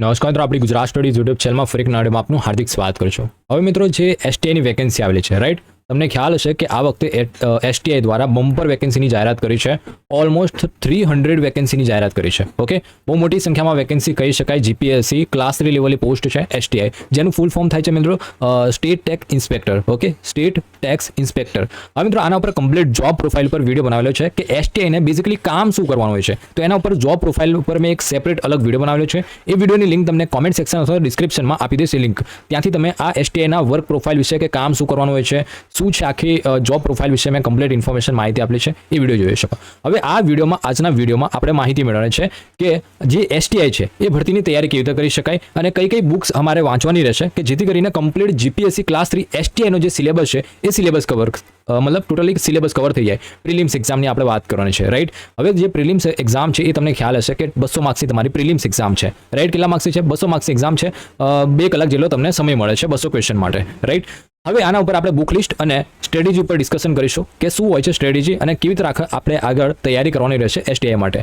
નમસ્કાર મિત્રો, આપણી ગુજરાત સ્ટડીઝ યુટ્યુબ ચેનલમાં ફરી એક નાડીમાં આપનું હાર્દિક સ્વાગત કરું છું. હવે મિત્રો, જે એસટીઆઈની વેકેન્સી આવેલી છે રાઈટ તમને ખ્યાલ હશે કે આ વખતે એસટીઆઈ દ્વારા બમ્પર વેકેન્સીની જાહેરાત કરી છે. ઓલમોસ્ટ થ્રી હંડ્રેડ વેકેન્સીની જાહેરાત કરી છે. ઓકે બહુ મોટી સંખ્યામાં વેકેન્સી કહી શકાય. જીપીએસસી ક્લાસ થ્રી લેવલની પોસ્ટ છે એસટીઆઈ જેનું ફૂલ ફોર્મ થાય છે મિત્રો state tax inspector okay state tax inspector હવે મિત્રો, આના ઉપર કમ્પ્લીટ જોબ પ્રોફાઇલ પર વીડિયો બનાવેલો છે કે એસટીઆઈને બેઝિકલી કામ શું કરવાનું હોય છે? તો એના ઉપર જોબ પ્રોફાઇલ ઉપર મેં એક સેપરેટ અલગ વીડિયો બનાવેલો છે. એ વિડીયોની લિંક તમને કોમેન્ટ સેક્શન અથવા ડિસ્ક્રિપ્શનમાં આપી દેશે લિંક ત્યાંથી તમે આ એસટીઆઈના વર્ક પ્રોફાઇલ વિશે કે કામ શું કરવાનું હોય છે શું છે આખી જોબ પ્રોફાઇલ વિશે મેં કમ્પ્લીટ ઇન્ફોર્મેશન માહિતી આપેલી છે એ વીડિયો જોઈ શકો. હવે આ વિડીયોમાં, આજના વિડીયોમાં આપણે માહિતી મેળવવાની છે કે જે એસટીઆઈ છે, એ ભરતીની તૈયારી કેવી રીતે કરી શકાય અને કઈ કઈ બુક્સ અમારે વાંચવાની રહેશે કે જેથી કરીને કમ્પ્લીટ જીપીએસસી ક્લાસ થ્રી એસટીઆઈનો જે સિલેબસ છે, એ સિલેબસ કવર મતલબ ટોટલી સિલેબસ કવર થઈ જાય. પ્રિલિમ્સ એક્ઝામની આપણે વાત કરવાની છે રાઈટ હવે જે પ્રિલિમ્સ એક્ઝામ છે એ તમને ખ્યાલ હશે કે બસો માર્ક્સની તમારી પ્રિલિમ્સ એક્ઝામ છે. રાઈટ કેટલા માર્ક્સની છે? બસો માર્ક્સની એક્ઝામ છે. બે કલાક જેટલો તમને સમય મળે છે બસો ક્વેશ્ચન માટે રાઈટ હવે આના ઉપર આપણે બુક લિસ્ટ અને સ્ટ્રેટેજી ઉપર ડિસ્કશન કરીશું કે શું હોય છે સ્ટ્રેટેજી અને કેવી રીતે રાખે આપણે આગળ તૈયારી કરવાની રહેશે એસટીઆઈ માટે.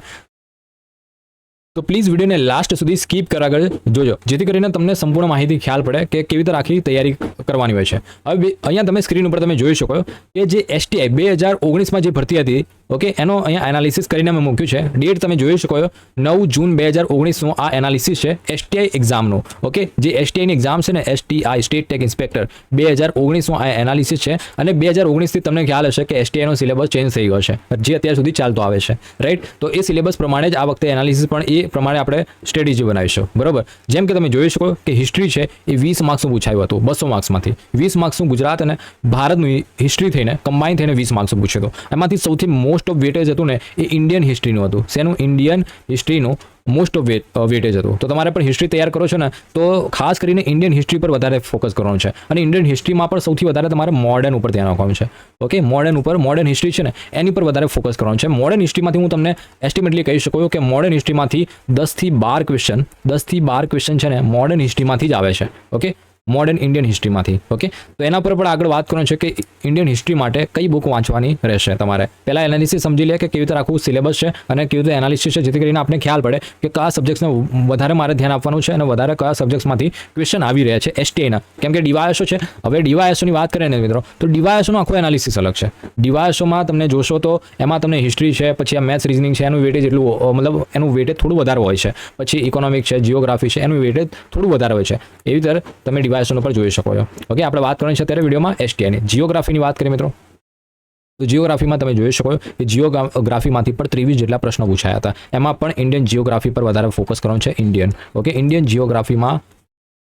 તો પ્લીઝ વિડીયોને લાસ્ટ સુધી સ્કીપ કરાગળ જોજો. જેથી કરીને તમને સંપૂર્ણ માહિતી ખ્યાલ પડે કે કેવી રીતે રાખી તૈયારી કરવાની હોય છે. હવે અહીંયા તમે સ્ક્રીન ઉપર તમે જોઈ શકો કે જે એસટીઆઈ બે હજાર ઓગણીસમાં જે ભરતી હતી ઓકે એનો અહીંયા એનાલિસિસ કરીને મેં મૂક્યું છે. ડેટ તમે જોઈ શકો નવ જૂન બે હજાર ઓગણીસનું આ એનાલિસિસ છે એસટીઆઈ એક્ઝામનું ઓકે જે એસટીઆઈની એક્ઝામ છે ને એસટીઆઈ સ્ટેટ ટેક ઇન્સ્પેક્ટર બે હજાર ઓગણીસનું આ એનાલિસિસ છે અને બે હજાર ઓગણીસથી તમને ખ્યાલ હશે કે એસટીઆઈનો સિલેબસ ચેન્જ થઈ ગયો છે, જે અત્યાર સુધી ચાલતો આવે છે રાઈટ તો એ સિલેબસ પ્રમાણે જ આ વખતે એનાલિસિસ પણ એ પ્રમાણે આપણે સ્ટ્રેટેજી બનાવીશું, બરોબર? જેમ કે તમે જોઈ શકો કે હિસ્ટ્રી છે એ વીસ માર્ક્સનું પૂછાયું હતું, બસો માર્ક્સમાંથી વીસ માર્ક્સનું ગુજરાત અને ભારતનું હિસ્ટ્રી થઈને કમ્બાઈન થઈને વીસ માર્ક્સનું પૂછ્યું હતું. એમાંથી સૌથી મોસ્ટ ઓફ વેટેજ હતું ને એ ઇન્ડિયન હિસ્ટ્રીનું હતું. શેનું? ઇન્ડિયન હિસ્ટ્રીનું મોસ્ટ ઓફ વેટેજ હતું. તો તમારે પણ હિસ્ટ્રી તૈયાર કરો છો ને, તો ખાસ કરીને ઇન્ડિયન હિસ્ટ્રી પર વધારે ફોકસ કરવાનું છે. અને ઇન્ડિયન હિસ્ટ્રીમાં પણ સૌથી વધારે તમારે મોડર્ન ઉપર ધ્યાન રાખવાનું છે. ઓકે મોડર્ન ઉપર મોડર્ન હિસ્ટ્રી છે ને, એની પર વધારે ફોકસ કરવાનું છે. મોડર્ન હિસ્ટ્રીમાંથી હું તમને એસ્ટિમેટલી કહી શકું કે મોડર્ન હિસ્ટ્રીમાંથી દસથી બાર ક્વેશ્ચન દસથી બાર ક્વેશ્ચન છે ને મોડર્ન હિસ્ટ્રીમાંથી જ આવે છે. ઓકે મોડર્ન ઇન્ડિયન હિસ્ટ્રીમાંથી ઓકે તો એના પર પણ આગળ વાત કરવાનું છે કે ઇન્ડિયન હિસ્ટ્રી માટે કઈ બુક વાંચવાની રહેશે તમારે? પહેલાં એનાલિસિસ સમજી લે કે કેવી રીતે આખું સિલેબસ છે અને કેવી રીતે એનાલિસિસ છે, જેથી કરીને આપણે ખ્યાલ પડે કે કયા સબ્જેક્ટ્સને વધારે મારે ધ્યાન આપવાનું છે અને વધારે કયા સબ્જેક્ટ્સમાંથી ક્વેશ્ચન આવી રહ્યા છે એસટીઆઈના કેમ કે ડીવાયસો છે. હવે ડીવાયસોની વાત કરીએ ને મિત્રો, તો ડીવાયસોનું આખો એનાલિસિસ અલગ છે. ડીવાયસોમાં તમને જોશો તો એમાં તમને હિસ્ટ્રી છે, પછી આ મેથ્સ રિઝનિંગ છે, એનું વેટેજ એટલું મતલબ એનું વેટેજ થોડું વધારે હોય છે. પછી ઇકોનોમિક છે જીઓગ્રાફી છે, એનું વેટેજ થોડું વધારે હોય છે. એવી રીતે તમે ડિવાઇસન ઉપર જોઈ શકો છો. ઓકે આપણે વાત કરવાની છે અત્યારે વિડીયોમાં એસટીઆઈની જીઓગ્રાફીની વાત કરીએ મિત્રો. તો જીઓગ્રાફીમાં તમે જોઈ શકો કે જીઓગ્રાફીમાંથી પણ ત્રેવીસ જેટલા પ્રશ્નો પૂછાયા હતા. એમાં પણ ઇન્ડિયન જીઓગ્રાફી પર વધારે ફોકસ કરવાનું છે ઇન્ડિયન ઓકે ઇન્ડિયન જીઓગ્રાફીમાં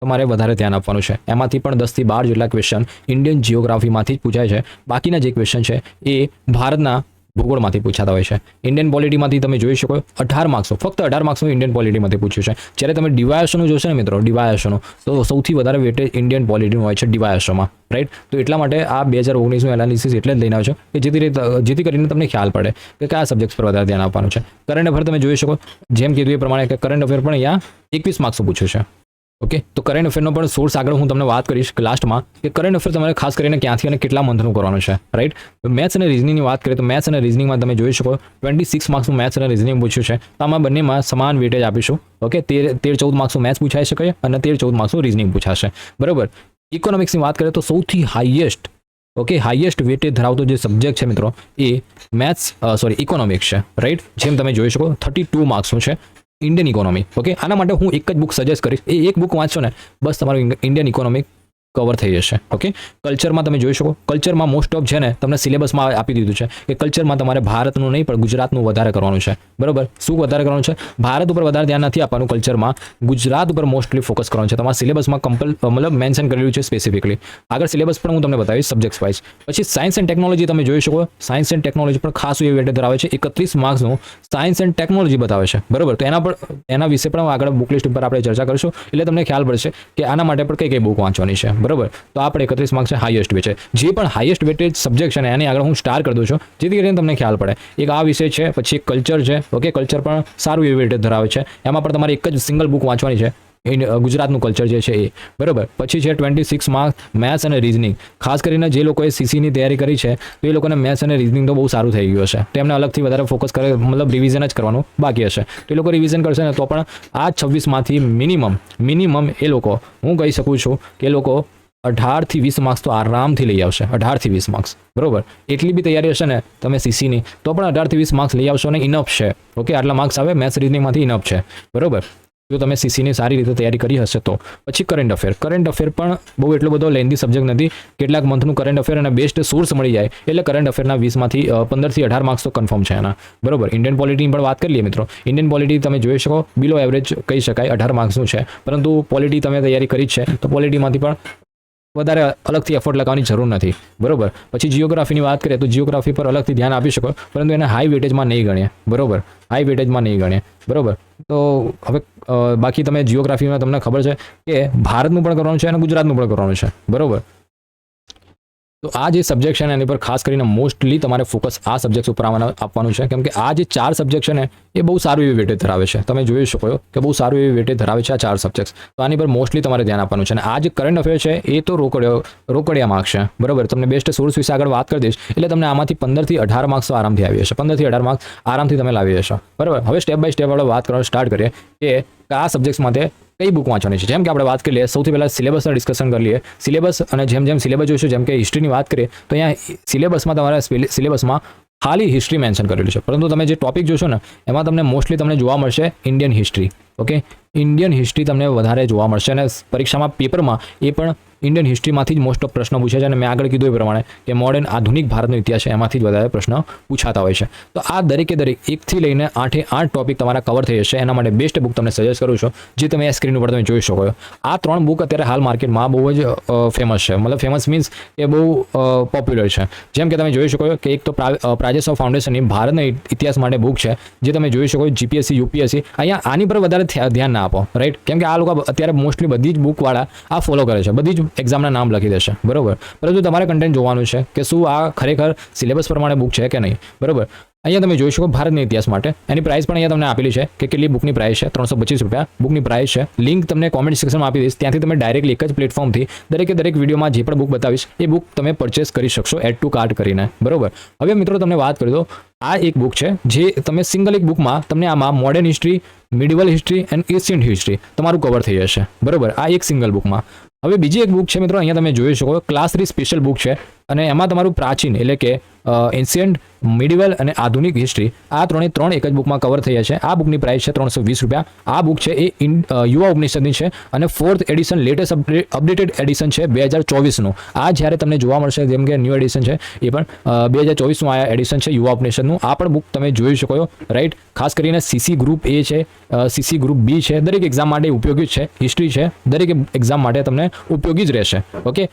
તમારે વધારે ધ્યાન આપવાનું છે. એમાંથી પણ દસથી બાર જેટલા ક્વેશ્ચન ઇન્ડિયન જીઓગ્રાફીમાંથી જ પૂછાય છે. બાકીના જે ક્વેશ્ચન છે એ ભારતના ભૂગોળમાંથી પૂછાતા હોય છે. ઇન્ડિયન પોલિટીમાંથી તમે જોઈ શકો અઢાર માર્ક્સો ફક્ત અઢાર માર્ક્સનું ઇન્ડિયન પોલિટીમાંથી પૂછ્યું છે. જ્યારે તમે ડિવાયસોનું જોશો ને મિત્રો ડિવાયસોનું તો સૌથી વધારે વેટેજ ઇન્ડિયન પોલિટીનું હોય છે ડિવાયસોમાં રાઈટ તો એટલા માટે આ બે હજાર ઓગણીસનું એનાલિસિસ એટલે જ લઈને આવ્યો છે કે જેથી જેથી કરીને તમને ખ્યાલ પડે કે કયા સબ્જેક્ટ્સ પર વધારે ધ્યાન આપવાનું છે. કરંટ અફેર તમે જોઈ શકો, જેમ કીધું એ પ્રમાણે કે કરંટ અફેર પણ અહીંયા એકવીસ માર્ક્સનું પૂછ્યું છે. ઓકે? તો કરંટ અફેરનો પણ સોર્સ આગળ હું તમને વાત કરીશ લાસ્ટમાં કે કરંટ અફેર તમારે ખાસ કરીને ક્યાંથી અને કેટલા મંથનું કરવાનું છે રાઈટ મેથ્સ અને રિઝનિંગની વાત કરીએ તો મેથ્સ અને રિઝનિંગમાં તમે જોઈ શકો ટ્વેન્ટી સિક્સ માર્ક્સનું મેથ્સ અને રિઝનિંગ પૂછ્યું છે. તો આમાં બંનેમાં સમાન વેટેજ આપીશું, ઓકે? તેર તેર, ચૌદ માર્ક્સનું મેથ્સ પૂછાઈ શકે અને તેર, ચૌદ માર્ક્સનું રિઝનિંગ પૂછાશે. બરાબર? ઇકોનોમિક્સની વાત કરીએ તો સૌથી હાઈએસ્ટ ઓકે? હાઈએસ્ટ વેટેજ ધરાવતો જે સબ્જેક્ટ છે મિત્રો, એ મેથ્સ સોરી ઇકોનોમિક્સ છે રાઈટ જેમ તમે જોઈ શકો થર્ટી ટુ માર્ક્સનું છે. ઇન્ડિયન ઇકોનોમી ઓકે આના માટે હું એક જ બુક સજેસ્ટ કરીશ. એ એક બુક વાંચો ને, બસ તમારું ઇન્ડિયન ઇકોનોમિક કવર થઈ જશે. ઓકે કલ્ચરમાં તમે જોઈ શકો. કલ્ચરમાં મોસ્ટ ઓફ છે ને તમને સિલેબસમાં આપી દીધું છે કે કલ્ચરમાં તમારે ભારતનું નહીં, પણ ગુજરાતનું વધારે કરવાનું છે. બરાબર? શું વધારે કરવાનું છે? ભારત ઉપર વધારે ધ્યાન નથી આપવાનું કલ્ચરમાં ગુજરાત ઉપર મોસ્ટલી ફોકસ કરવાનું છે. તમારા સિલેબસમાં કમ્પલ મતલબ મેન્શન કરેલું છે સ્પેસિફિકલી આગળ સિલેબસ પણ હું તમને બતાવીશ સબ્જેક્ટ વાઇઝ પછી સાયન્સ એન્ડ ટેકનોલોજી તમે જોઈ શકો. સાયન્સ એન્ડ ટેકનોલોજી પર ખાસ એવી વેટેજ ધરાવે છે. એકત્રીસ માર્ક્સનું સાયન્સ એન્ડ ટેકનોલોજી બતાવે છે. બરાબર? તો એના પર, એના વિશે પણ આગળ બુક લિસ્ટ ઉપર આપણે ચર્ચા કરીશું. એટલે તમને ખ્યાલ પડશે કે આના માટે પણ કઈ કઈ બુક વાંચવાની છે. બરોબર? તો આપણે એકત્રીસ માર્ક્સ છે હાઈએસ્ટ વેચે જે પણ હાઈએસ્ટ વેટેજ સબ્જેક્ટ છે ને, એની આગળ હું સ્ટાર કરી દઉં છું. જેથી કરીને તમને ખ્યાલ પડે. એક આ વિષય છે, પછી કલ્ચર છે. ઓકે કલ્ચર પણ સારું એવી વેટેજ ધરાવે છે. એમાં પણ તમારે એક જ સિંગલ બુક વાંચવાની છે. ગુજરાતનું કલ્ચર જે છે એ. બરાબર? પછી છે ટ્વેન્ટી સિક્સ માર્ક્સ મેથ્સ અને રિઝનિંગ ખાસ કરીને જે લોકોએ સીસીની તૈયારી કરી છે, તો એ લોકોને મેથ્સ અને રિઝનિંગ તો બહુ સારું થઈ ગયું હશે. તેમને અલગથી વધારે ફોકસ કરે, મતલબ રિવિઝન જ કરવાનું બાકી હશે. તો એ લોકો રિવિઝન કરશે ને, તો પણ આ છવ્વીસમાંથી મિનિમમ મિનિમમ એ લોકો, હું કહી શકું છું કે એ લોકો અઢારથી વીસ માર્ક્સ તો આરામથી લઈ આવશે, અઢારથી વીસ માર્ક્સ બરોબર? એટલી બી તૈયારી હશે ને તમે સીસીની તો પણ અઢારથી વીસ માર્ક્સ લઈ આવશો ને ઇનફ છે. ઓકે આટલા માર્ક્સ આવે મેથ્સ રીઝનિંગમાંથી ઇનફ છે. બરોબર? જો તમે સીસીની સારી રીતે તૈયારી કરી હશે તો. પછી કરંટ અફેર કરંટ અફેર પણ બહુ એટલો બધો લેન્ધી સબ્જેક્ટ નથી. કેટલાક મંથનું કરંટ અફેર અને બેસ્ટ સોર્સ મળી જાય. એટલે કરંટ અફેરના વીસમાંથી પંદરથી અઢાર માર્ક્સ તો કન્ફર્મ છે એના. બરોબર? ઇન્ડિયન પોલિટીની પણ વાત કરી લઈએ મિત્રો. ઇન્ડિયન પોલિટી તમે જોઈ શકો બિલો એવરેજ કહી શકાય, અઢાર માર્ક્સનું છે. પરંતુ પોલિટી તમે તૈયારી કરી છે. તો પોલિટીમાંથી પણ વધારે અલગથી એફર્ટ લગાવવાની જરૂર નથી. બરોબર? પછી જીઓગ્રાફીની વાત કરીએ તો જીઓગ્રાફી પર અલગથી ધ્યાન આપી શકો, પરંતુ એને હાઈ વેટેજમાં નહીં ગણીએ. બરોબર? હાઈ વેટેજમાં નહીં ગણીએ. બરોબર? તો હવે બાકી તમે જીઓગ્રાફીમાં તમને ખબર છે કે ભારતનું પણ કરવાનું છે અને ગુજરાતનું પણ કરવાનું છે. બરોબર? તો આ જે સબ્જેક્ટ છે ને, એની પર ખાસ કરીને મોસ્ટલી તમારે ફોકસ આ સબ્જેક્ટ ઉપર આપવાનું છે. કેમ કે આ જે ચાર સબ્જેક્ટ છે ને, એ બહુ સારું એવી વેટેજ ધરાવે છે. તમે જોઈ શકો કે બહુ સારું એવી વેટેજ ધરાવે છે આ ચાર સબ્જેક્ટ તો આની પર મોસ્ટલી તમારે ધ્યાન આપવાનું છે. અને આ જે કરંટ અફેર છે, એ તો રોકડિયો રોકડિયા માર્ક્સ છે. બરોબર? તમને બેસ્ટ સોર્સ વિશે આગળ વાત કરી દઈશ, એટલે તમને આમાંથી પંદરથી અઢાર માર્ક્સ આરામથી આવી જશે. પંદરથી અઢાર માર્ક્સ આરામથી તમે લાવી જશો. બરાબર? હવે સ્ટેપ બાય સ્ટેપ આપણે વાત કરવાનું સ્ટાર્ટ કરીએ કે આ સબ્જેક્ટ માટે કઈ બુક વાંચવાની છે? જેમ કે આપણે વાત કરી લઈએ, સૌથી પહેલાં સિલેબસના ડિસ્કશન કરી લઈએ. સિલેબસ અને જેમ જેમ સિલેબસ જોઈશું, જેમ કે હિસ્ટ્રીની વાત કરીએ, તો અહીંયા સિલેબસમાં તમારા સિલેબસમાં ખાલી હિસ્ટ્રી મેન્શન કરેલું છે. પરંતુ તમે જે ટોપિક જોશો ને, એમાં તમને મોસ્ટલી તમને જોવા મળશે Indian history okay Indian history તમને વધારે જોવા મળશે અને પરીક્ષામાં પેપરમાં એ પણ ઇન્ડિયન હિસ્ટ્રીમાંથી જ મોસ્ટ ઓફ પ્રશ્નો પૂછે છે અને મેં આગળ કીધું એ પ્રમાણે કે મોડર્ન આધુનિક ભારતનો ઇતિહાસ છે એમાંથી જ વધારે પ્રશ્ન પૂછાતા હોય છે. તો આ દરેકે દરેક એકથી લઈને આઠે આઠ ટોપિક તમારા કવર થઈ જશે. એના માટે બેસ્ટ બુક તમને સજેસ્ટ કરું છું જે તમે આ સ્ક્રીન ઉપર તમે જોઈ શકો છો. આ ત્રણ બુક અત્યારે હાલ માર્કેટમાં બહુ જ ફેમસ છે. મતલબ ફેમસ મીન્સ એ બહુ પોપ્યુલર છે. જેમ કે તમે જોઈ શકો છો કે એક તો પ્રા- અ, પ્રાજેશ ઓફ ફાઉન્ડેશનની ભારતના ઇતિહાસ માટે બુક છે જે તમે જોઈ શકો જીપીએસસી યુપીએસસી અહીંયા આની પર વધારે ધ્યાન ના આપો રાઈટ કેમ કે આ લોકો અત્યારે મોસ્ટલી બધી જ બુકવાળા આ ફોલો કરે છે. બધી જ એક્ઝામના નામ લખી દેશે. બરોબર? પરંતુ તમારે કન્ટેન્ટ જોવાનું છે કે શું આ ખરેખર સિલેબસ પ્રમાણે બુક છે કે નહીં? બરાબર? અહીંયા તમે જોઈ શકો ભારતના ઇતિહાસ માટે. એની પ્રાઇસ પણ અહીંયા તમને આપેલી છે કે કેટલી બુકની પ્રાઇસ છે? ત્રણસો પચીસ રૂપિયા બુકની પ્રાઇસ છે. લિંક તમને કોમેન્ટ સેક્શનમાં આપી દઈશ. ત્યાંથી તમે ડાયરેક્ટલી એક જ પ્લેટફોર્મથી દરેકે દરેક વિડીયોમાં જે પણ બુક બતાવીશ, એ બુક તમે પરચેસ કરી શકશો એડ ટુ કાર્ટ કરીને. બરોબર? હવે મિત્રો તમને વાત કરી દો આ એક બુક છે જે તમે સિંગલ એક બુકમાં તમને આમાં modern history medieval history and ancient history તમારું કવર થઈ જશે. બરોબર? આ એક સિંગલ બુકમાં હવે બીજી એક બુક છે મિત્રો, અહીંયા તમે જોઈ શકો ક્લાસ થ્રી સ્પેશિયલ બુક છે. અને એમાં તમારું પ્રાચીન, એટલે કે એન્શિયન્ટ મિડિવલ અને આધુનિક હિસ્ટ્રી આ ત્રણે, ત્રણ એક જ બુકમાં કવર થઈ છે. આ બુકની પ્રાઇસ છે ત્રણસો વીસ રૂપિયા. આ બુક છે એ યુવા ઉપનિષદની છે અને fourth edition latest updated edition છે બે હજાર ચોવીસનું. આ જ્યારે તમને જોવા મળશે, જેમ કે ન્યૂ એડિશન છે, એ પણ બે હજાર ચોવીસનું આ એડિશન છે યુવા ઉપનિષદનું. આ પણ બુક તમે જોઈ શકો છો રાઈટ ખાસ કરીને સીસી ગ્રુપ એ છે સીસી ગ્રુપ બી છે, દરેક એક્ઝામ માટે ઉપયોગી છે હિસ્ટ્રી છે, દરેક એક્ઝામ માટે તમને ઉપયોગી જ રહેશે. ઓકે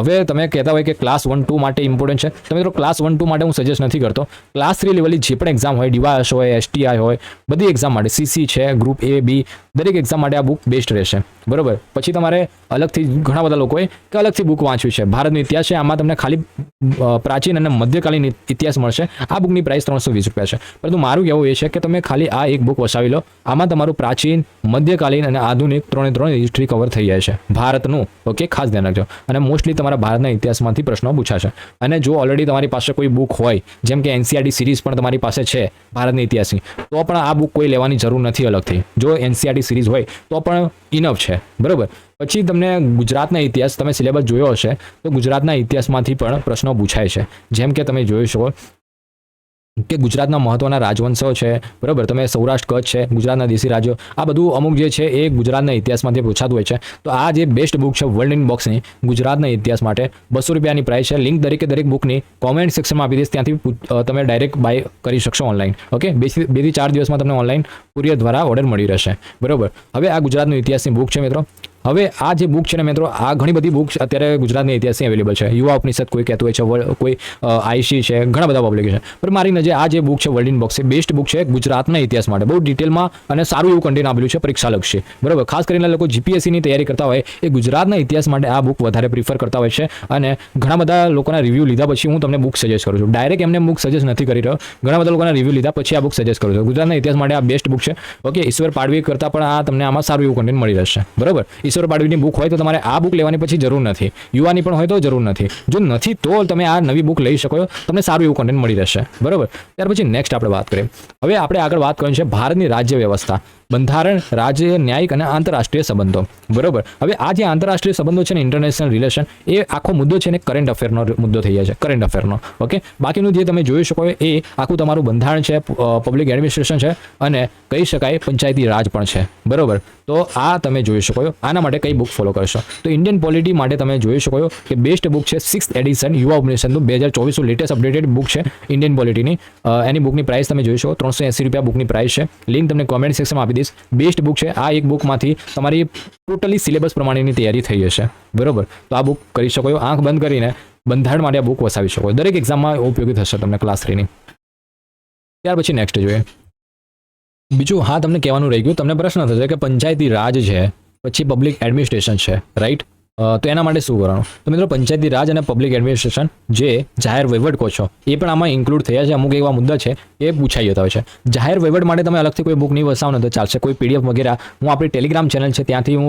હવે તમે કહેતા હોય કે ક્લાસ વન ટુ માટે ઇમ્પોર્ટન્ટ છે. તો મિત્રો ક્લાસ વન ટુ માટે હું સજેસ્ટ નથી કરતો. ક્લાસ થ્રી લેવલની જે પણ એક્ઝામ હોય ડીવાયસ હોય એસટીઆઈ હોય, બધી એક્ઝામ માટે સીસી છે ગ્રુપ એ બી દરેક એક્ઝામ માટે આ બુક બેસ્ટ રહેશે. બરાબર? પછી તમારે અલગથી ઘણા બધા લોકોએ કે અલગથી બુક વાંચ્યું છે. ભારતનો ઇતિહાસ છે, આમાં તમને ખાલી પ્રાચીન અને મધ્યકાલીન ઇતિહાસ મળશે. આ બુકની પ્રાઇસ ત્રણસો વીસ રૂપિયા છે. પરંતુ મારું કહેવું એ છે કે તમે ખાલી આ એક બુક વસાવી લો. આમાં તમારું પ્રાચીન, મધ્યકાલીન અને આધુનિક ત્રણે ત્રણ હિસ્ટ્રી કવર થઈ જાય છે. ભારતનું. ઓકે ખાસ ધ્યાન રાખજો. અને મોસ્ટલી તમારા ભારતના ઇતિહાસમાંથી પ્રશ્નો પૂછાશે. અને જો ઓલરેડી તમારી પાસે કોઈ બુક હોય, જેમ કે એનસીઆરટી સિરીઝ પણ તમારી પાસે છે, ભારતના ઇતિહાસની, તો પણ આ બુક કોઈ લેવાની જરૂર નથી અલગથી. જો એનસીઆરટી સિરીઝ હોય, તો પણ ઇનફ છે. બરાબર? પછી તમને ગુજરાતના ઇતિહાસ, તમે સિલેબસ જોયો હશે, તો ગુજરાતના ઇતિહાસમાંથી પણ પ્રશ્નો પૂછાય છે. જેમ કે તમે જોઈ શકો કે ગુજરાતના મહત્વના રાજવંશો છે, બરાબર? તમે સૌરાષ્ટ્ર કચ્છ છે, ગુજરાતના દેશી રાજ્યો, આ બધું અમુક જે છે એ ગુજરાતના ઇતિહાસમાંથી પૂછાતું હોય છે. તો આ જે બેસ્ટ બુક છે વર્લ્ડ ઇન બોક્સની ગુજરાતના ઇતિહાસ માટે બસો રૂપિયાની પ્રાઇસ છે. લિંક દરેકે દરેક બુકની કોમેન્ટ સેક્શનમાં આપી દઈશ. ત્યાંથી તમે ડાયરેક્ટ બાય કરી શકશો ઓનલાઈન ઓકે બેથી ચાર દિવસમાં તમને ઓનલાઈન કુરિયર દ્વારા ઓર્ડર મળી રહેશે. બરાબર? હવે આ ગુજરાતનો ઇતિહાસની બુક છે મિત્રો. હવે આ જે બુક છે ને મિત્રો, આ ઘણી બધી બુક્સ અત્યારે ગુજરાતની ઇતિહાસની અવેલેબલ છે. યુવા ઉપનિષદ કોઈ કહેતું હોય છે કોઈ આઈસી છે, ઘણા બધા પબ્લિકેશન પણ મારી નજરે આ જે બુક છે વર્લ્ડ ઇન બોક્સ એ બેસ્ટ બુક છે ગુજરાતના ઇતિહાસ માટે. બહુ ડિટેલમાં અને સારું એવું કન્ટેન્ટ આપેલું છે પરીક્ષા લક્ષી બરાબર? ખાસ કરીને લોકો જીપીએસસીની તૈયારી કરતા હોય, એ ગુજરાતના ઇતિહાસ માટે આ બુક વધારે પ્રિફર કરતા હોય છે અને ઘણા બધા લોકોના રિવ્યૂ લીધા પછી હું તમને બુક સજેસ્ટ કરું છું. ડાયરેક્ટ એમને બુક સજેસ્ટ નથી કરી રહ્યો. ઘણા બધા લોકોના રિવ્યૂ લીધા પછી આ બુક સજેસ્ટ કરું છું. ગુજરાતના ઇતિહાસ માટે આ બેસ્ટ બુક છે. ઓકે ઈશ્વર પાડવી કરતાં પણ આ તમને આમાં સારું એવું કન્ટેન્ટ મળી રહેશે. બરાબર? ઈશ્વર પાડવીની બુક હોય તો તમારે આ બુક લેવાની પછી જરૂર નથી. યુવાની પણ હોય તો જરૂર નથી. જો નથી તો તમે આ નવી બુક લઈ શકો તમને સારું એવું કન્ટેન્ટ મળી રહેશે. બરાબર? ત્યાર પછી નેક્સ્ટ આપણે વાત કરીએ. હવે આપણે આગળ વાત કરવાની છે ભારતની રાજ્ય વ્યવસ્થા. બંધારણ, રાજ્ય, ન્યાયિક અને આંતરરાષ્ટ્રીય સંબંધો. બરોબર? હવે આ જે આંતરરાષ્ટ્રીય સંબંધો છે ને ઇન્ટરનેશનલ રિલેશન એ આખો મુદ્દો છે ને કરંટ અફેરનો મુદ્દો થઈ જાય છે કરંટ અફેરનો ઓકે બાકીનું જે તમે જોઈ શકો એ આખું તમારું બંધારણ છે પબ્લિક એડમિનિસ્ટ્રેશન છે અને કહી શકાય પંચાયતી રાજ પણ છે. બરોબર? તો આ તમે જોઈ શકો આના માટે કઈ બુક ફોલો કરશો? તો ઇન્ડિયન પોલિટી માટે તમે જોઈ શકો કે બેસ્ટ બુક છે સિક્સ એડિશન યુવા ઉપનિષદનું. બે હજાર ચોવીસનું લેટેસ્ટ અપડેટેડ બુક છે ઇન્ડિયન પોલિટીની એની બુકની પ્રાઇસ તમે જોઈ શકો. ત્રણસો એંસી રૂપિયા બુકની પ્રાઇસ છે. લિંક તમને કોમેન્ટ સેક્શનમાં આપી દઈશ બેસ્ટ બુક છે. આ એક બુકમાંથી તમારી ટોટલી સિલેબસ પ્રમાણેની તૈયારી થઈ જશે બરોબર? તો આ બુક કરી શકો આંખ બંધ કરીને બંધારણ માટે આ બુક વસાવી શકો દરેક એક્ઝામમાં ઉપયોગી થશે તમને ક્લાસ થ્રીની ત્યાર પછી નેક્સ્ટ જોઈએ. બીજું, હા, તમને કહેવાનું રહી ગયું. તમને પ્રશ્ન થશે કે પંચાયતી રાજ છે, પછી પબ્લિક એડમિનિસ્ટ્રેશન છે રાઈટ તો એના માટે શું કરવાનું? તો મિત્રો, પંચાયતી રાજ અને પબ્લિક એડમિનિસ્ટ્રેશન જે જાહેર વહીવટ કહો છો, એ પણ આમાં ઇન્ક્લુડ થયા છે. અમુક એવા મુદ્દા છે, એ પૂછાઈ જતા હોય છે. જાહેર વહીવટ માટે તમે અલગથી કોઈ બુક નહીં વસાવો તો ચાલશે. કોઈ પીડીએફ વગેરે, હું આપણી ટેલિગ્રામ ચેનલ છે, ત્યાંથી હું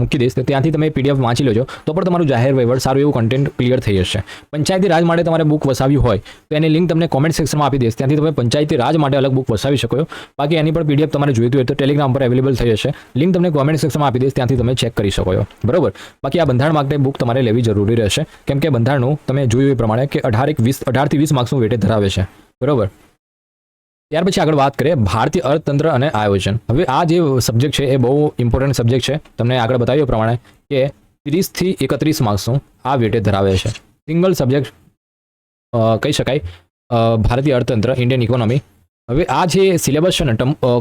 મૂકી દઈશ. ત્યાંથી તમે પીડીએફ વાંચી લેજો. તો પણ તમારું જાહેર વહીવટ સારું એવું કન્ટેન્ટ ક્લિયર થઈ જશે. પંચાયતી રાજ માટે તમારે બુક વસાવી હોય, તો એની લિંક તમને કોમેન્ટ સેક્શનમાં આપી દઈશ. ત્યાંથી તમે પંચાયતી રાજ માટે અલગ બુક વસાવી શકો બાકી એની પણ પીડીએફ તમારે જોઈતું હોય તો ટેલિગ્રામ પર અવેલેબલ થઈ જશે. લિંક તમને કોમેન્ટ સેક્શનમાં આપી દઈશ. ત્યાંથી તમે ચેક કરી શકો બરોબર? બાકી બંધારણ માટે બુક તમારે લેવી જરૂરી રહેશે. કેમ કે બંધારણનું તમે જોયું એ પ્રમાણે કે અઢાર એક વીસ અઢારથી વીસ માર્ક્સનું વેટેજ ધરાવે છે. બરાબર? ત્યાર પછી આગળ વાત કરીએ ભારતીય અર્થતંત્ર અને આયોજન. હવે આ જે સબ્જેક્ટ છે એ બહુ ઇમ્પોર્ટન્ટ સબ્જેક્ટ છે. તમને આગળ બતાવ્યું પ્રમાણે કે ત્રીસથી એકત્રીસ માર્ક્સનું આ વેટેજ ધરાવે છે. સિંગલ સબ્જેક્ટ કહી શકાય. ભારતીય અર્થતંત્ર ઇન્ડિયન ઇકોનોમી હવે આ જે સિલેબસ છે ને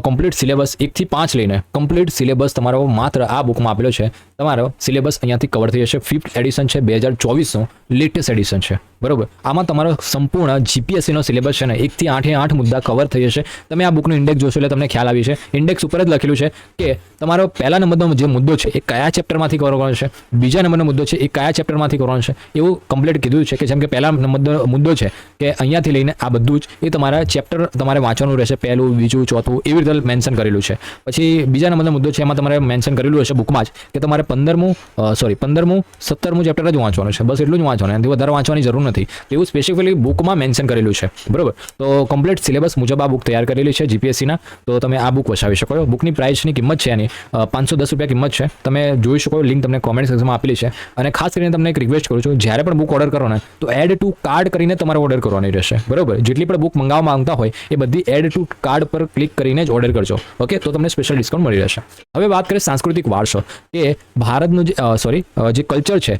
કમ્પ્લીટ સિલેબસ એકથી પાંચ લઈને કમ્પ્લીટ સિલેબસ તમારો માત્ર આ બુકમાં આપેલો છે. તમારો સિલેબસ અહીંયાથી કવર થઈ જશે. ફિફ્થ એડિશન છે, બે હજાર ચોવીસનું લેટેસ્ટ એડિશન છે. બરોબર? આમાં તમારો સંપૂર્ણ જીપીએસસીનો સિલેબસ છે ને એકથી આઠે આઠ મુદ્દા કવર થઈ જશે. તમે આ બુકનો ઇન્ડેક્સ જોશો એટલે તમને ખ્યાલ આવી છે ઇન્ડેક્સ ઉપર જ લખેલું છે કે તમારો પહેલા નંબરનો જે મુદ્દો છે, એ કયા ચેપ્ટરમાંથી કવર કરવાનો છે? બીજા નંબરનો મુદ્દો છે, એ કયા ચેપ્ટરમાંથી કરવાનો છે? એવું કમ્પ્લીટ કીધું છે કે જેમ કે પહેલા નંબરનો મુદ્દો છે કે અહીંયાથી લઈને આ બધું જ એ તમારા ચેપ્ટર તમારે વાંચવાનું રહેશે પહેલું, બીજું, ચોથું, એવી રીતે મેન્શન કરેલું છે. પછી બીજા નંબરનો મુદ્દો છે, એમાં તમારે મેન્શન કરેલું હશે બુકમાં જ કે તમારે પંદરમું સોરી પંદરમું, સત્તરમું ચેપ્ટર જ વાંચવાનું છે. બસ એટલું જ વાંચવાનું, એનાથી વધારે વાંચવાની જરૂર નથી. એવું સ્પેસિફિકલી બુકમાં મેન્શન કરેલું છે. બરોબર? તો કમ્પ્લીટ સિલેબસ મુજબ આ બુક તૈયાર કરેલી છે જીપીએસસીના તો તમે આ બુક વસાવી શકો બુકની પ્રાઇસની કિંમત છે એની. પાંચસો દસ રૂપિયા કિંમત છે. તમે જોઈ શકો લિંક તમને કોમેન્ટ સેક્શનમાં આપેલી છે. અને ખાસ કરીને તમને એક રિક્વેસ્ટ કરું છું, જ્યારે પણ બુક ઓર્ડર કરો ને, તો એડ ટુ કાર્ડ કરીને તમારે ઓર્ડર કરવાની રહેશે. બરોબર? જેટલી પણ બુક મંગાવવા માંગતા હોય, એ બધી એડ ટુ કાર્ડ પર ક્લિક કરીને જ ઓર્ડર કરજો. ઓકે તો તમને સ્પેશિયલ ડિસ્કાઉન્ટ મળી રહેશે. હવે વાત કરીએ સાંસ્કૃતિક વારસો. કે ભારતનું જે સોરી જે કલ્ચર છે